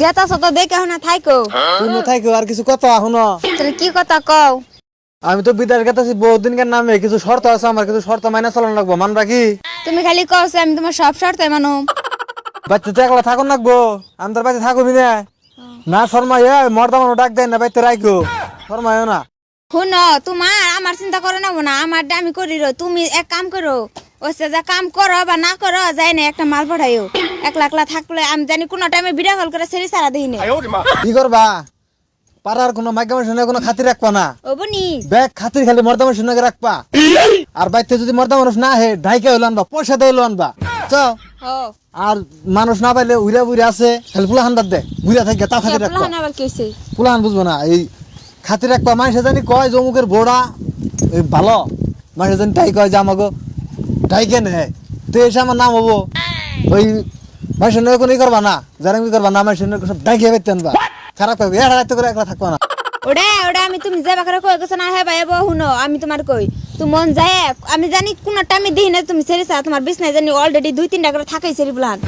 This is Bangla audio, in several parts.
গেতাছ তো দেখে না থাইকো। তুমি আর কিছু কথা শুনো। তাহলে কি কথা কও? আমি তো বিদেশ গেতেছি বহুত দিনকার নামে। কিছু শর্ত আছে আমার কিছু শর্ত মাইনা চলান লাগবো মানবা কি তুমি খালি কওছে আমি তোমার সব শর্তে মানো। বাচ্চা তো একলা থাকুন লাগবো আমি তোর বাচ্চা থাকুবি না। না শর্মা এ মর্দা মানুষ ডাক দেয় না বাইতে রাখো শর্মায় না। শুন তোমার আমার চিন্তা করো না না আমার আমি করি রো তুমি এক কাম করো। ওসে যা কাম করো বা না করো যাই না একটা মাল পাঠাইও। একলা একলা থাকলে আমি জানি কোন টাইমে ভিডিও কল করে সেরি সারা দিই না। কি করবা? পাড়ার কোনো মাইকা মানুষ কোনো খাতির রাখবা না। ও বনি। ব্যাগ খাতির খালি মর্দা মানুষ নাকি রাখবা। আর বাইতে যদি মর্দা মানুষ না হে ঢাইকে হইল আনবা পয়সা দিয়ে হইল আনবা। চ। আর মানুষ না পাইলে উইরা বুড়ি আছে খালি পুলা হান্দার দে। বুড়া থাকে তাও খাতির রাখবা। কি হইছে পুলান বুঝব না। এই খাতির রাখবা মানুষে জানি কয় জমুকের বোড়া। ভালো। মানুষে জানি তাই কয় যে আমাকে ঢাইকে নে তো এসে আমার নাম হব। ওই মানুষের নয় কোনো ই করবা না। যারা কি করবা না মানুষের সব আনবা। খারাপ হবে এরা রাখতে করে একলা থাকবা না। ওটা ওটা আমি তুমি যে বাকারে কই গেছ না হে ভাই বউ শুনো আমি তোমার কই তুমি মন যায় আমি জানি কোন টাইমে দিই না তুমি সেরি সারা তোমার বিছনায় জানি অলরেডি দুই তিনটা করে থাকাই সেরি বুলান।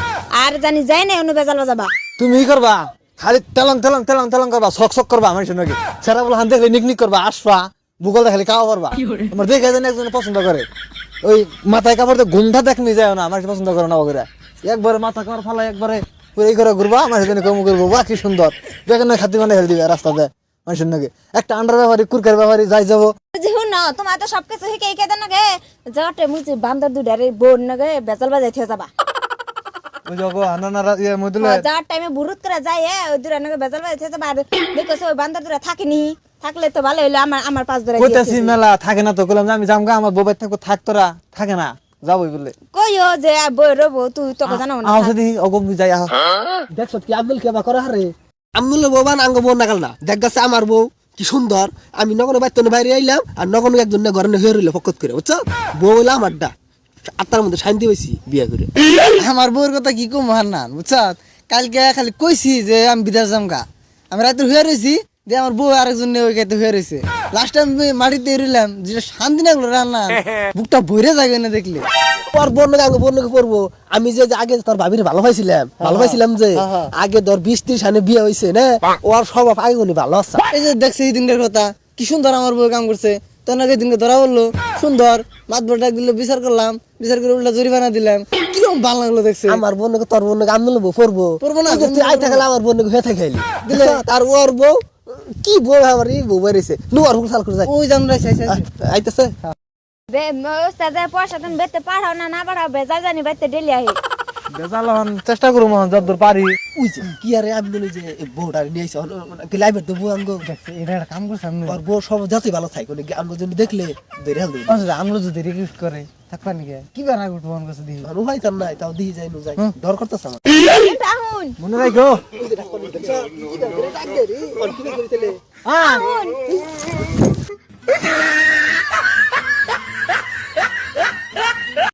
আর জানি যায় না অনু বেজাল বাজাবা। তুমি ই করবা খালি তেলং তেলং তেলং তেলং করবা শক শক করবা মানুষের নাকি সেরা বলে হান দেখলে নিক নিক করবা আসবা ভূগোল খালি খাওয়া করবা। আমার দেখে জানি একজন পছন্দ করে। ওই মাথায় কাপড় দিয়ে গুন্ধা দেখনি যায় না আমার পছন্দ করে না ওগুলা একবারে মাথা কাপড় ফালা একবারে এই করে ঘুরবা আমার সেদিন কম করব। বাহ কি সুন্দর। দেখেন না খাতি মানে হেল দিবে রাস্তাতে। মানুষের নাকি একটা আন্ডার ব্যাপারি কুরকার ব্যাপারি যাই যাব। শুন তোমার তো শিখে দেন নাগে জটে মুচি বান্দর দুডারে বোন নাগে বেজাল বাজাই থে যাবা। ইয়ে টাইমে বুরুত করে যায় এ, ওই দুরা নাগে বেজাল বাজাই থে যাবা। আর দেখছ ওই বান্দর দুরা থাকিনি। থাকলে তো ভালো হইল আমার আমার পাঁচ ধরে কইতাছি মেলা থাকে না তো কইলাম আমি জামগা আমার থাকব থাক তোরা থাকে না। যাবোই বলে। কইও যে বই রবো তুই তোকে জানো না। আমার সাথে অগম যাই আহ। দেখছ কি আব্দুল কেবা করে হারে আব্দুল আঙ্গ বউ নাগাল না। দেখ গেছে আমার বউ কি সুন্দর আমি নগনে বাইতে বাইরে আইলাম আর নগনে একজন ঘরে হয়ে রইল ফকত করে বুঝছ বউ হইল আমারটা আত্মার মধ্যে শান্তি পাইছি বিয়া করে আমার বউর কথা কি কম হান্নান বুঝছ কালকে খালি কইছি যে আমি বিদেশ যামগা আমি রাতে হয়ে রয়েছি আমার বউ আরেকজন ওই খাইতে হয়ে রয়েছে লাস্ট টাইম মাটিতে রইলাম যেটা শান্তি লাগল রান্না। বুকটা ভরে যাবে না দেখলে। নাকি আঙ্গ পড়ব আমি যে আগে তোর ভাবির ভালো পাইছিলাম ভালো পাইছিলাম যে আগে তোর বিশ ত্রিশ বিয়ে হয়েছে না? ওর স্বভাব আগে উনি ভালো আছে। এই যে দেখছে এই দিনটার কথা কি সুন্দর আমার বউ কাম করছে। তোর নাকি দিনকে ধরা বলল সুন্দর মাত ডাক দিল বিচার করলাম বিচার করে উল্টা জরিমানা দিলাম। কীরকম ভালো লাগল দেখছে। আমার বোন তোর বোন নাকি আন্দোলন বউ পড়ব পড়ব না, আই থাকলে আমার বোন হয়ে দিলে তার ওর বউ কি বউ আমার এই বউ আর সাল করে যায় ওই জান রাইছে আইতেছে। বে ওস্তাদ পয়সা তুমি বেতে পাঠাও না না পাঠাও বেজাল জানি বেতে ডেলি আহি। বেজাল হন চেষ্টা করব হন যতদূর পারি। যে কি আরে আমি বলি যে বউটা নিয়ে আইছে কি লাইভের তো বউ আঙ্গ। এটা একটা কাম করছে আমি আর বউ সব যতই ভালো থাকে নাকি আঙ্গ জন্য দেখলে ধরে হাল দিই আমরা যদি রিকোয়েস্ট করে থাকবা নাকি? কি করছে দিই মানু হইতাম নাই তাও যাই নু যাই ডর করতেছ আমার। আমুন মনে রাখো আ